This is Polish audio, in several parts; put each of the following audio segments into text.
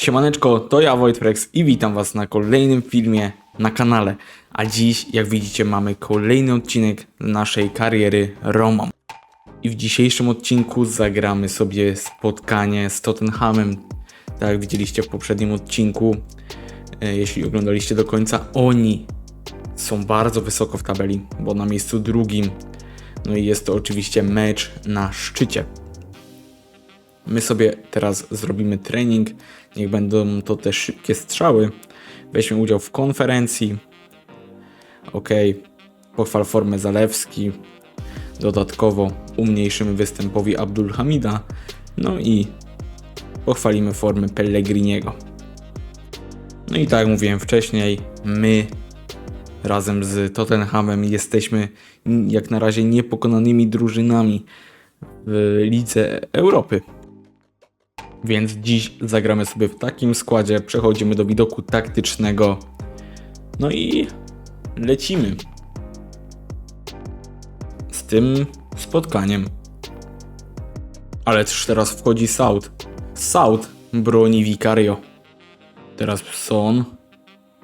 Siemaneczko, to ja Wojtrex i witam was na kolejnym filmie na kanale. A dziś, jak widzicie, mamy kolejny odcinek naszej kariery Roma. I w dzisiejszym odcinku zagramy sobie spotkanie z Tottenhamem. Tak jak widzieliście w poprzednim odcinku, e, jeśli oglądaliście do końca, oni są bardzo wysoko w tabeli, bo na miejscu drugim. No i jest to oczywiście mecz na szczycie. My sobie teraz zrobimy trening. Niech będą to te szybkie strzały. Weźmy udział w konferencji. Ok. Pochwal formę Zalewski. Dodatkowo umniejszymy występowi Abdul Hamida. No i pochwalimy formę Pellegriniego. No i tak jak mówiłem wcześniej, my razem z Tottenhamem jesteśmy jak na razie niepokonanymi drużynami w Lidze Europy. Więc dziś zagramy sobie w takim składzie. Przechodzimy do widoku taktycznego. No i lecimy. Z tym spotkaniem. Ale też teraz wchodzi South. South broni Vicario. Teraz Son.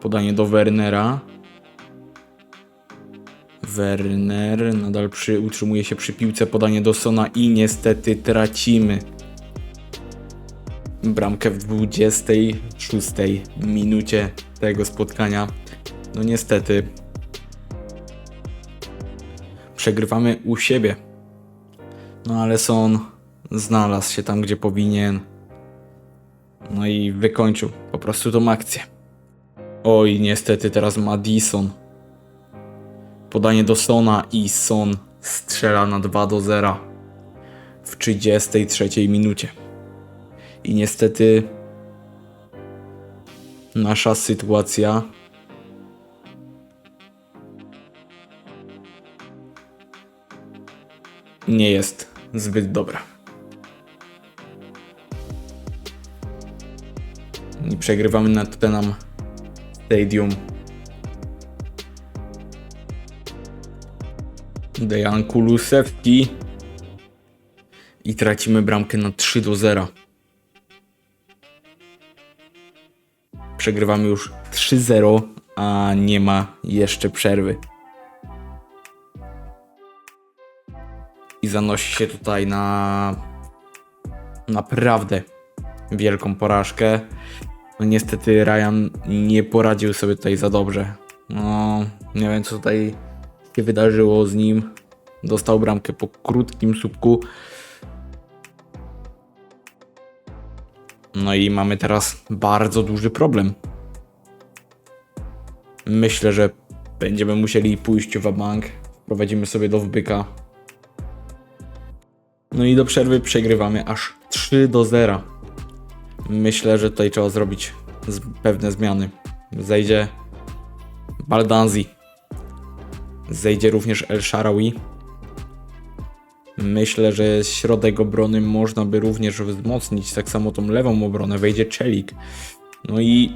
Podanie do Wernera. Werner nadal przy, utrzymuje się przy piłce. Podanie do Sona i niestety tracimy bramkę w 26 minucie tego spotkania. No niestety przegrywamy u siebie. No ale Son znalazł się tam, gdzie powinien. No i wykończył po prostu tą akcję. Oj, niestety teraz Madison. Podanie do Sona i Son strzela na 2 do 0 w 33 minucie. I niestety nasza sytuacja nie jest zbyt dobra. I przegrywamy na Tottenham Stadium. Dejan Kulusewski. I tracimy bramkę na 3 do 0. Przegrywamy już 3-0, a nie ma jeszcze przerwy. I zanosi się tutaj na naprawdę wielką porażkę. No niestety Ryan nie poradził sobie tutaj za dobrze. No, nie wiem co tutaj się wydarzyło z nim. Dostał bramkę po krótkim słupku. No i mamy teraz bardzo duży problem. Myślę, że będziemy musieli pójść w bank. Wprowadzimy sobie do wbyka. No i do przerwy przegrywamy aż 3 do 0. Myślę, że tutaj trzeba zrobić pewne zmiany. Zejdzie Baldanzi. Zejdzie również El Sharawi. Myślę, że środek obrony można by również wzmocnić. Tak samo tą lewą obronę wejdzie Czelik. No i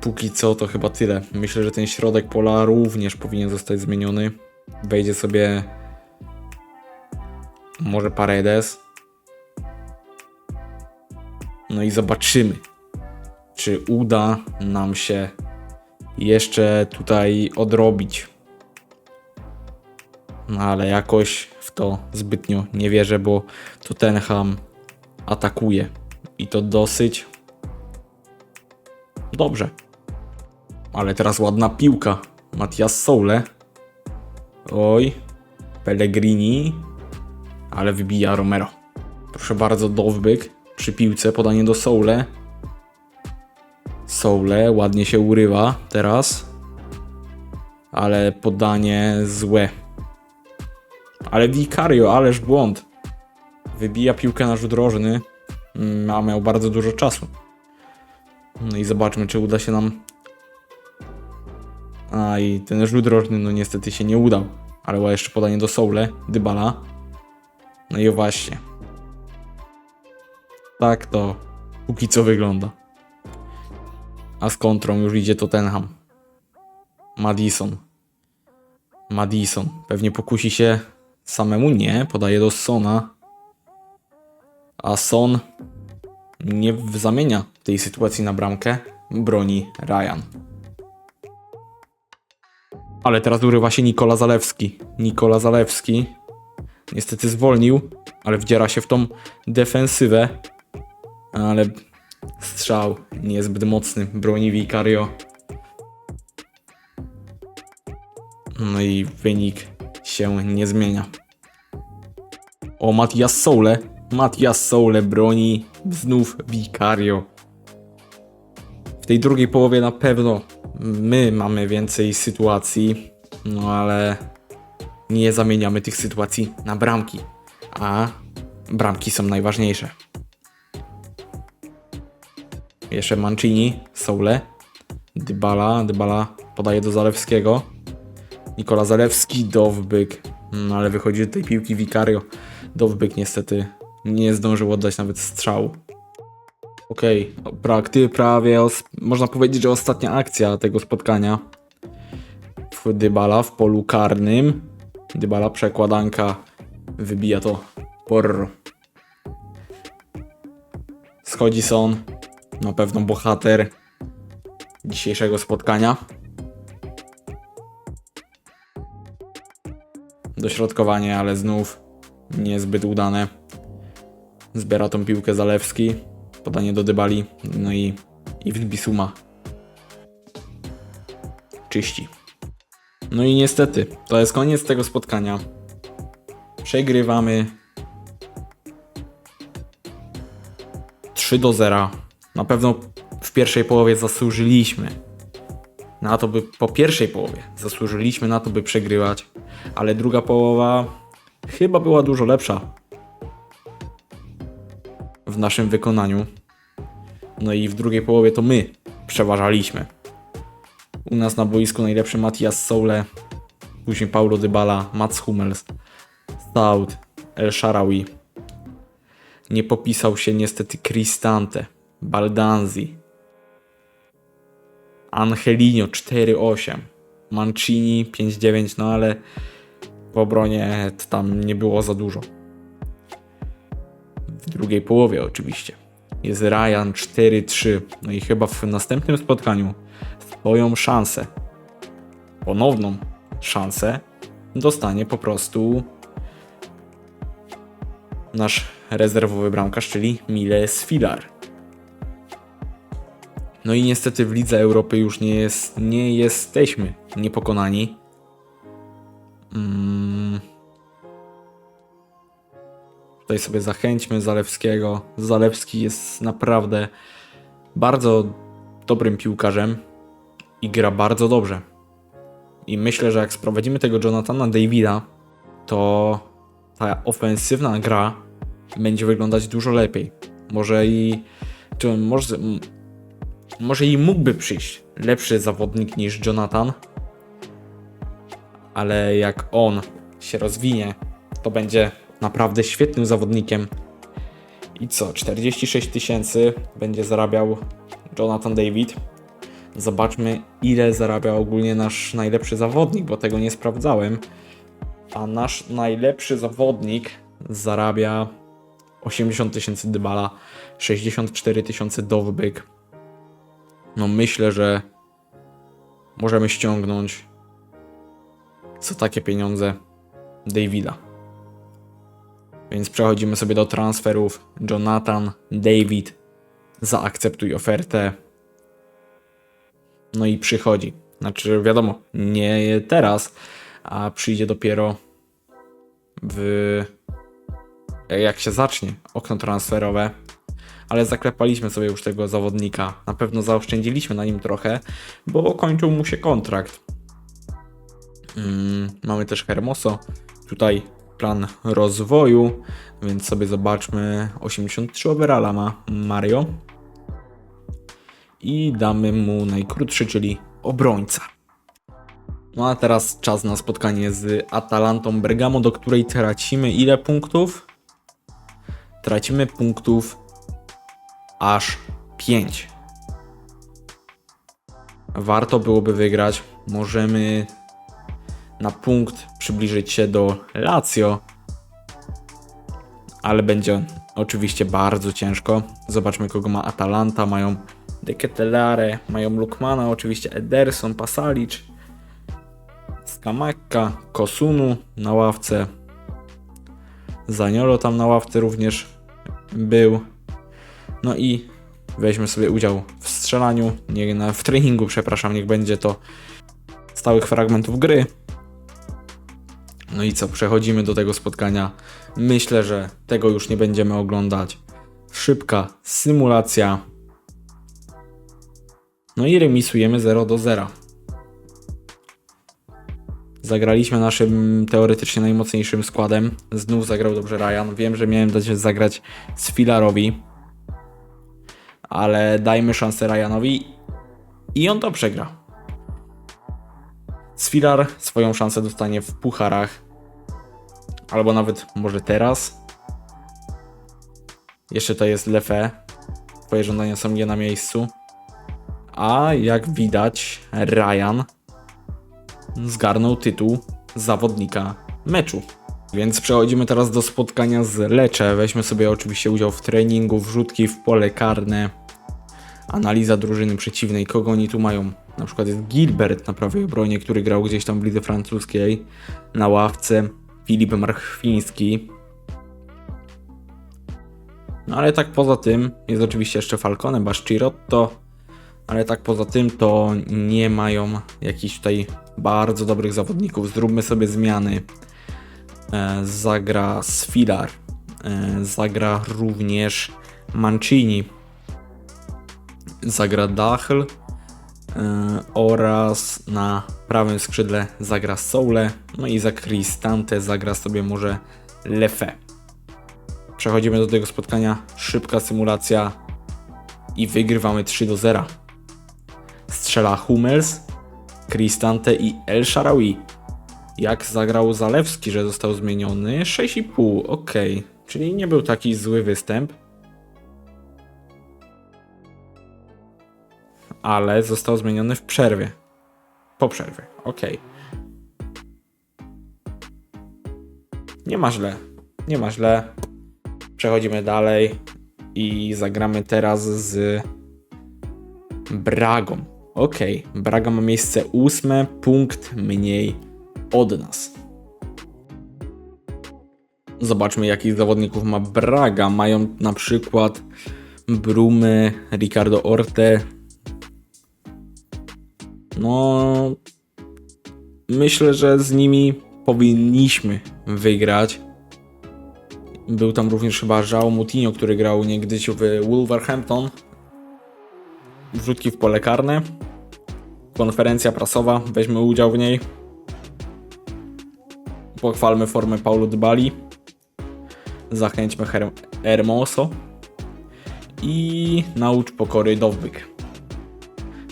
póki co to chyba tyle. Myślę, że ten środek pola również powinien zostać zmieniony. Wejdzie sobie może Paredes. No i zobaczymy, czy uda nam się jeszcze tutaj odrobić. No ale jakoś w to zbytnio nie wierzę, bo Tottenham atakuje. I to dosyć dobrze. Ale teraz ładna piłka. Matias Soule. Oj. Pellegrini. Ale wybija Romero. Proszę bardzo, Dowbyk przy piłce. Podanie do Soule. Soule ładnie się urywa teraz. Ale podanie złe. Ale Vicario, ależ błąd. Wybija piłkę na rzut rożny, mm, a miał bardzo dużo czasu. No i zobaczmy, czy uda się nam. A i ten rzut rożny, no niestety się nie udał. Ale ła jeszcze podanie do Soule, Dybala. No i właśnie. Tak to póki co wygląda. A z kontrą już idzie Tottenham. Madison. Madison. Pewnie pokusi się samemu nie. Podaje do Sona. A Son nie zamienia tej sytuacji na bramkę, broni Ryan. Ale teraz urywa się Nikola Zalewski. Nikola Zalewski niestety zwolnił, ale wdziera się w tą defensywę. Ale strzał niezbyt mocny, broni Vicario. No i wynik się nie zmienia. O, Matias Soule. Matias Soule broni znów Vicario. W tej drugiej połowie na pewno my mamy więcej sytuacji, no ale nie zamieniamy tych sytuacji na bramki, a bramki są najważniejsze. Jeszcze Mancini, Soule, Dybala, Dybala podaje do Zalewskiego. Nikola Zalewski, Dowbyk, no ale wychodzi do tej piłki Vicario. Dowbyk niestety nie zdążył oddać nawet strzału. Okej, okay. prakty prawie, można powiedzieć, że ostatnia akcja tego spotkania. Dybala w polu karnym. Dybala przekładanka, wybija to Porro. Schodzi Son, na pewno bohater dzisiejszego spotkania. Dośrodkowanie, ale znów niezbyt udane. Zbiera tą piłkę Zalewski. Podanie do Dybali. No i, i Bisuma. Czyści. No i niestety, to jest koniec tego spotkania. Przegrywamy 3 do 0. Na pewno w pierwszej połowie zasłużyliśmy na to, by po pierwszej połowie zasłużyliśmy na to, by przegrywać, ale druga połowa chyba była dużo lepsza w naszym wykonaniu. No i w drugiej połowie to my przeważaliśmy. U nas na boisku najlepszy Matias Soule, później Paulo Dybala, Mats Hummels, Stout, El Sharawi. Nie popisał się niestety Cristante, Baldanzi, Angelino 4-8, Mancini 5-9, no ale w obronie tam nie było za dużo. W drugiej połowie oczywiście. Jest Ryan 4-3. No i chyba w następnym spotkaniu swoją szansę, ponowną szansę, dostanie po prostu nasz rezerwowy bramkarz, czyli Miles Filar. No i niestety w Lidze Europy już nie, jest, nie jesteśmy niepokonani. Mm. Tutaj sobie zachęćmy Zalewskiego. Zalewski jest naprawdę bardzo dobrym piłkarzem i gra bardzo dobrze. I myślę, że jak sprowadzimy tego Jonathana Davida, to ta ofensywna gra będzie wyglądać dużo lepiej. Może i może, może i mógłby przyjść lepszy zawodnik niż Jonathan, ale jak on się rozwinie, to będzie naprawdę świetnym zawodnikiem. I co, 46 tysięcy będzie zarabiał Jonathan David. Zobaczmy, ile zarabia ogólnie nasz najlepszy zawodnik, bo tego nie sprawdzałem. A nasz najlepszy zawodnik zarabia 80 tysięcy Dybala, 64 tysiące Dowbyk. No myślę, że możemy ściągnąć za takie pieniądze Davida. Więc przechodzimy sobie do transferów. Jonathan, David, zaakceptuj ofertę. No i przychodzi. Znaczy, wiadomo, nie teraz, a przyjdzie dopiero w. Jak się zacznie okno transferowe. Ale zaklepaliśmy sobie już tego zawodnika. Na pewno zaoszczędziliśmy na nim trochę, bo kończył mu się kontrakt. Mm, mamy też Hermoso. Tutaj plan rozwoju, więc sobie zobaczmy. 83 overalla ma Mario. I damy mu najkrótszy, czyli obrońca. No a teraz czas na spotkanie z Atalantą Bergamo, do której tracimy ile punktów? Tracimy punktów aż 5. Warto byłoby wygrać. Możemy na punkt przybliżyć się do Lazio, ale będzie oczywiście bardzo ciężko. Zobaczmy kogo ma Atalanta, mają De Ketelare, mają Lukmana, oczywiście Ederson, Pasalic, Skamakka, Kosunu na ławce, Zaniolo tam na ławce również był. No i weźmy sobie udział w strzelaniu, nie, w treningu, przepraszam, niech będzie to stałych fragmentów gry. No i co, przechodzimy do tego spotkania. Myślę, że tego już nie będziemy oglądać. Szybka symulacja. No i remisujemy 0 do 0. Zagraliśmy naszym teoretycznie najmocniejszym składem. Znów zagrał dobrze Ryan. Wiem, że miałem dać zagrać z Filarowi. Ale dajmy szansę Ryanowi i on to przegra. Sfilar swoją szansę dostanie w pucharach. Albo nawet może teraz. Jeszcze to jest Lefe. Twoje żądania są nie na miejscu. A jak widać, Ryan zgarnął tytuł zawodnika meczu. Więc przechodzimy teraz do spotkania z Lecze. Weźmy sobie oczywiście udział w treningu, wrzutki w pole karne, analiza drużyny przeciwnej, kogo oni tu mają. Na przykład jest Gilbert na prawej obronie, który grał gdzieś tam w lidze francuskiej, na ławce Filip Marchwiński. No ale tak poza tym jest oczywiście jeszcze Falcone, Baszczirotto, ale tak poza tym to nie mają jakichś tutaj bardzo dobrych zawodników. Zróbmy sobie zmiany. E, zagra Sfilar, e, zagra również Mancini, zagra Dachl oraz na prawym skrzydle zagra Soule, no i za Cristante zagra sobie może Lefe. Przechodzimy do tego spotkania, szybka symulacja i wygrywamy 3 do 0. Strzela Hummels, Cristante i El Sharawi. Jak zagrał Zalewski, że został zmieniony? 6,5, ok. Czyli nie był taki zły występ. Ale został zmieniony w przerwie. Po przerwie, ok. Nie ma źle. Nie ma źle. Przechodzimy dalej i zagramy teraz z Bragą. Ok, Braga ma miejsce ósme, punkt mniej od nas. Zobaczmy, jakich zawodników ma Braga. Mają na przykład Brumy, Ricardo Orte. No, myślę, że z nimi powinniśmy wygrać. Był tam również chyba João Moutinho, który grał niegdyś w Wolverhampton. Wrzutki w pole karne. Konferencja prasowa, weźmy udział w niej. Pochwalmy formę Paulo Dybali. Zachęćmy Her Hermoso. I naucz pokory Dowbyk.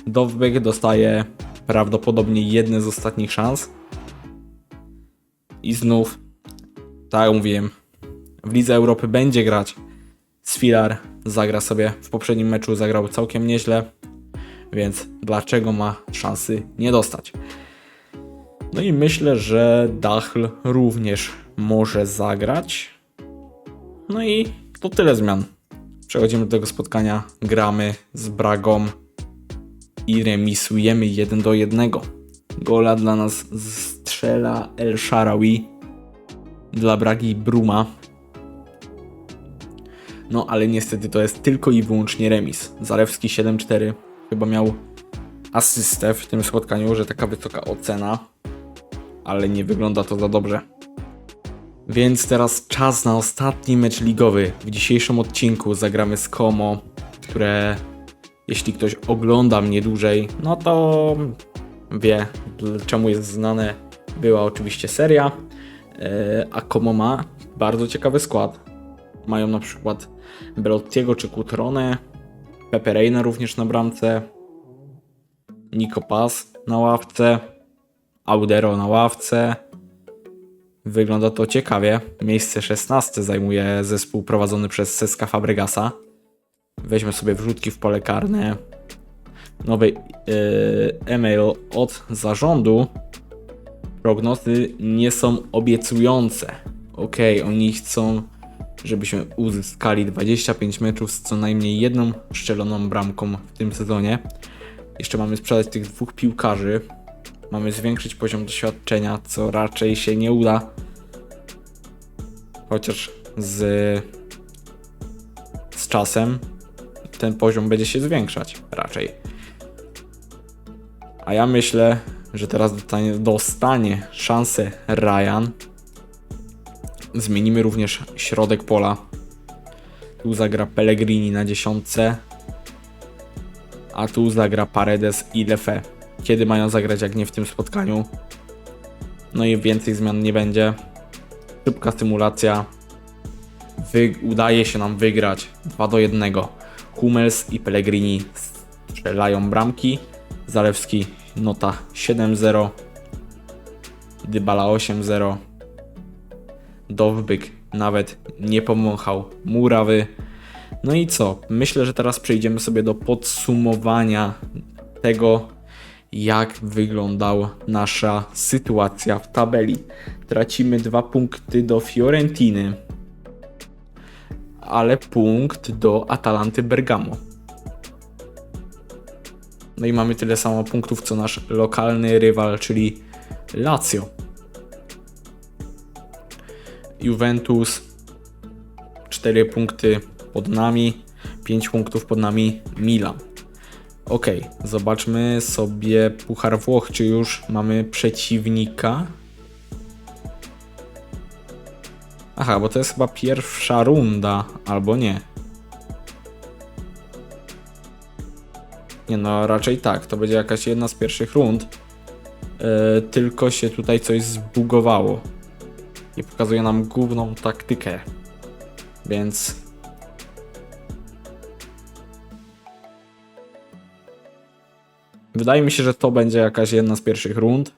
Dowbyk dostaje prawdopodobnie jedne z ostatnich szans. I znów, tak jak mówiłem, w Lidze Europy będzie grać. Sfilar zagra sobie w poprzednim meczu, zagrał całkiem nieźle, więc dlaczego ma szansy nie dostać? No i myślę, że Dachl również może zagrać. No i to tyle zmian. Przechodzimy do tego spotkania, gramy z Bragą i remisujemy 1 do 1. Gola dla nas strzela El Sharawi, dla Bragi Bruma. No ale niestety to jest tylko i wyłącznie remis. Zalewski 7-4 chyba miał asystę w tym spotkaniu, że taka wysoka ocena, ale nie wygląda to za dobrze. Więc teraz czas na ostatni mecz ligowy. W dzisiejszym odcinku zagramy z Como, które jeśli ktoś ogląda mnie dłużej, no to wie czemu jest znane. Była oczywiście seria, e, a Como ma bardzo ciekawy skład. Mają na przykład Belottiego czy Cutrone, Pepe Reina również na bramce, Nico na ławce, Audero na ławce. Wygląda to ciekawie. Miejsce 16 zajmuje zespół prowadzony przez Seska Fabregasa. Weźmy sobie wrzutki w pole karne. Nowy yy, e-mail od zarządu. Prognozy nie są obiecujące. Ok, oni chcą żebyśmy uzyskali 25 meczów z co najmniej jedną szczeloną bramką w tym sezonie. Jeszcze mamy sprzedać tych dwóch piłkarzy. Mamy zwiększyć poziom doświadczenia, co raczej się nie uda. Chociaż z, z czasem ten poziom będzie się zwiększać raczej. A ja myślę, że teraz dostanie, dostanie szansę Ryan. Zmienimy również środek pola. Tu zagra Pellegrini na dziesiątce. A tu zagra Paredes i Lefe. Kiedy mają zagrać, jak nie w tym spotkaniu? No i więcej zmian nie będzie. Szybka symulacja. Wy, udaje się nam wygrać 2 do 1. Hummels i Pellegrini strzelają bramki. Zalewski nota 7-0. Dybala 8-0. Dowbyk nawet nie pomąchał Murawy. No i co? Myślę, że teraz przejdziemy sobie do podsumowania tego, jak wyglądała nasza sytuacja w tabeli. Tracimy dwa punkty do Fiorentiny, ale punkt do Atalanty Bergamo. No i mamy tyle samo punktów co nasz lokalny rywal, czyli Lazio. Juventus 4 punkty pod nami, 5 punktów pod nami Milan. Ok, zobaczmy sobie Puchar Włoch, czy już mamy przeciwnika. Aha, bo to jest chyba pierwsza runda, albo nie. Nie no, raczej tak, to będzie jakaś jedna z pierwszych rund. Yy, tylko się tutaj coś zbugowało. I pokazuje nam główną taktykę. Więc Wydaje mi się, że to będzie jakaś jedna z pierwszych rund.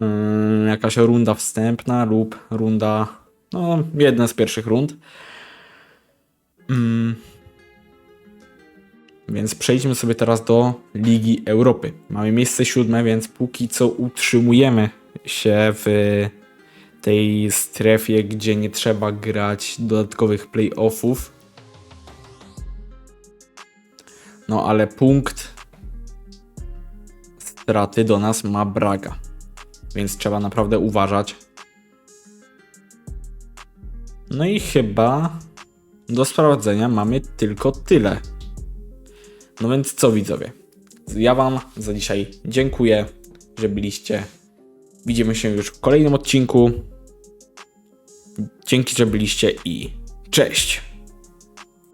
Yy, jakaś runda wstępna lub runda. No, jedna z pierwszych rund. Yy. Więc przejdźmy sobie teraz do Ligi Europy. Mamy miejsce siódme, więc póki co utrzymujemy się w tej strefie, gdzie nie trzeba grać dodatkowych playoffów. No ale punkt straty do nas ma Braga. Więc trzeba naprawdę uważać. No i chyba do sprawdzenia mamy tylko tyle. No więc co widzowie? Ja Wam za dzisiaj dziękuję, że byliście. Widzimy się już w kolejnym odcinku. Dzięki, że byliście i cześć!